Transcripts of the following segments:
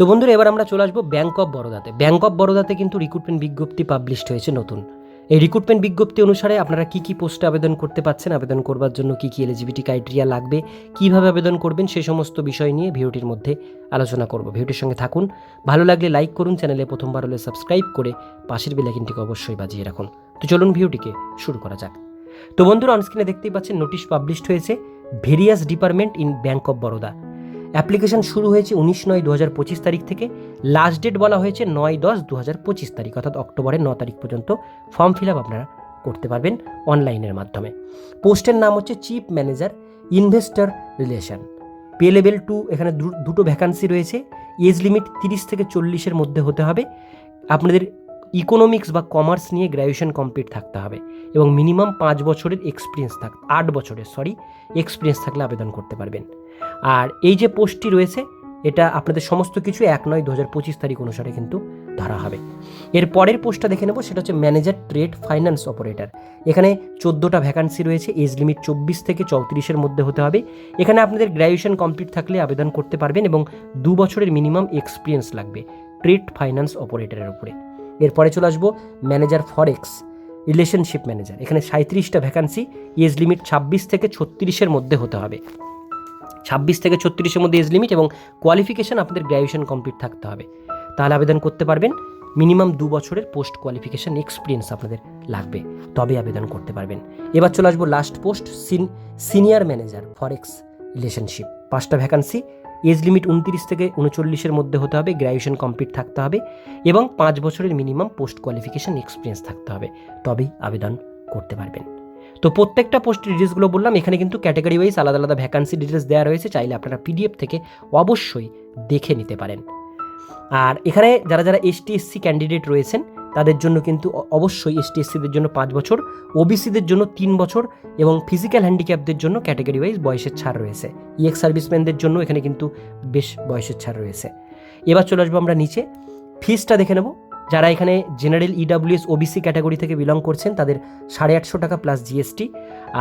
তো বন্ধুরা, এবার আমরা চলে আসব ব্যাঙ্ক অফ বরোদাতে ব্যাঙ্ক অফ বরোদাতে কিন্তু রিক্রুটমেন্ট বিজ্ঞপ্তি পাবলিশড হয়েছে নতুন। এই রিক্রুটমেন্ট বিজ্ঞপ্তি অনুসারে আপনারা কী কী পোস্টে আবেদন করতে পাচ্ছেন আবেদন করবার জন্য কী কী এলিজিবিলিটি ক্রাইটেরিয়া লাগবে, কীভাবে আবেদন করবেন, সেই সমস্ত বিষয় নিয়ে ভিডিওটির মধ্যে আলোচনা করব। ভিডিওটির সঙ্গে থাকুন। ভালো লাগলে লাইক করুন, চ্যানেলে প্রথমবার হলে সাবস্ক্রাইব করে পাশের বেলাইকিনটিকে অবশ্যই বাজিয়ে রাখুন। তো চলুন ভিডিওটিকে শুরু করা যাক। তো বন্ধুরা অনস্ক্রিনে দেখতেই পাচ্ছেন নোটিশ পাবলিশড হয়েছে various department in bank of Baroda application শুরু হয়েছে উনিশ নয় দু হাজার পঁচিশ তারিখ থেকে। লাস্ট ডেট বলা হয়েছে নয় দশ দু হাজার পঁচিশ তারিখ, অর্থাৎ অক্টোবরের ন তারিখ পর্যন্ত ফর্ম ফিল আপ আপনারা করতে পারবেন অনলাইনের মাধ্যমে। পোস্টের নাম হচ্ছে chief manager investor relation pay level two এখানে দুটো ভ্যাকান্সি রয়েছে। এজ লিমিট তিরিশ থেকে চল্লিশের মধ্যে হতে হবে। আপনাদের ইকোনমিক্স বা কমার্স নিয়ে গ্র্যাজুয়েশন কমপ্লিট থাকতে হবে এবং মিনিমাম পাঁচ বছরের এক্সপিরিয়েন্স থাক, আট বছরের সরি এক্সপিরিয়েন্স থাকলে আবেদন করতে পারবেন। আর এই যে পোস্টটি রয়েছে, এটা আপনাদের সমস্ত কিছু এক নয় দু হাজার পঁচিশ তারিখ অনুসারে কিন্তু ধরা হবে। এর পরের পোস্টটা দেখে নেব, সেটা হচ্ছে ম্যানেজার ট্রেড ফাইন্যান্স অপারেটর এখানে চোদ্দোটা ভ্যাকান্সি রয়েছে এজ লিমিট চব্বিশ থেকে চৌত্রিশের মধ্যে হতে হবে। এখানে আপনাদের গ্র্যাজুয়েশন কমপ্লিট থাকলে আবেদন করতে পারবেন এবং দু বছরের মিনিমাম এক্সপিরিয়েন্স লাগবে ট্রেড ফাইন্যান্স অপারেটরের উপরে। এরপরে চলে আসব ম্যানেজার ফরেক্স, রিলেশনশিপ ম্যানেজার। এখানে সাঁত্রিশটা ভ্যাকান্সি, এজ লিমিট ছাব্বিশ থেকে ছত্রিশের মধ্যে হতে হবে। ছাব্বিশ থেকে ছত্রিশের মধ্যে এজ লিমিট এবং কোয়ালিফিকেশান আপনাদের গ্র্যাজুয়েশন কমপ্লিট থাকতে হবে। তাহলে আবেদন করতে পারবেন, মিনিমাম দু বছরের পোস্ট কোয়ালিফিকেশান এক্সপিরিয়েন্স আপনাদের লাগবে তবে আবেদন করতে পারবেন। এবার চলে আসব লাস্ট পোস্ট, সিন সিনিয়র ম্যানেজার, ফরেক্স। রিলেশনশিপ পাঁচটা ভ্যাকান্সি এজ লিমিট উনত্রিশ থেকে উনচল্লিশের মধ্যে হতে হবে গ্র্যাজুয়েশন কমপ্লিট থাকতে হবে এবং পাঁচ বছরের মিনিমাম পোস্ট কোয়ালিফিকেশান এক্সপিরিয়েন্স থাকতে হবে। তবেই আবেদন করতে পারবেন। তো প্রত্যেকটা পোস্ট ডিটেলসগুলো বললাম, এখানে কিন্তু ক্যাটাগরি ওয়াইজ আলাদা আলাদা ভ্যাকান্সি ডিটেলস দেওয়া রয়েছে, চাইলে আপনারা পিডিএফ থেকে অবশ্যই দেখে নিতে পারেন। আর এখানে যারা যারা এসটি এসসি ক্যান্ডিডেট রয়েছেন তাদের জন্য কিন্তু অবশ্যই এসটি এসসিদের জন্য পাঁচ বছর ওবিসিদের জন্য তিন বছর এবং ফিজিক্যাল হ্যান্ডিক্যাপদের জন্য ক্যাটাগরি ওয়াইজ বয়সের ছাড় রয়েছে। ইএক্স সার্ভিসম্যানদের জন্য এখানে কিন্তু বেশ বয়সের ছাড় রয়েছে। এবার চলে আসব আমরা নিচে। ফিসটা দেখে নেব। যারা এখানে জেনারেল ইডাব্লিউএস ওবিসি ক্যাটাগরি থেকে বিলং করছেন, তাদের সাড়ে আটশো টাকা প্লাস জিএসটি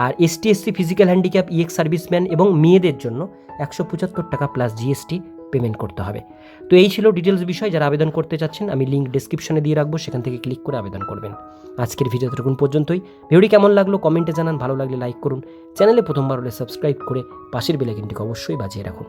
আর ST SC physical handicap ex serviceman এবং মেয়েদের জন্য একশো পঁচাত্তর টাকা প্লাস জিএসটি পেমেন্ট করতে হবে। তো এই ছিল ডিটেলস বিষয়, যারা আবেদন করতে চাচ্ছেন আমি লিঙ্ক ডিসক্রিপশনে দিয়ে রাখব, সেখান থেকে ক্লিক করে আবেদন করবেন। আজকের ভিডিও ততক্ষণ পর্যন্তই। ভিডিওটি কেমন লাগল কমেন্টে জানান, ভালো লাগলে লাইক করুন। চ্যানেলে প্রথমবার হলে সাবস্ক্রাইব করে পাশের বেলাইকিনটিকে অবশ্যই বাজিয়ে রাখুন।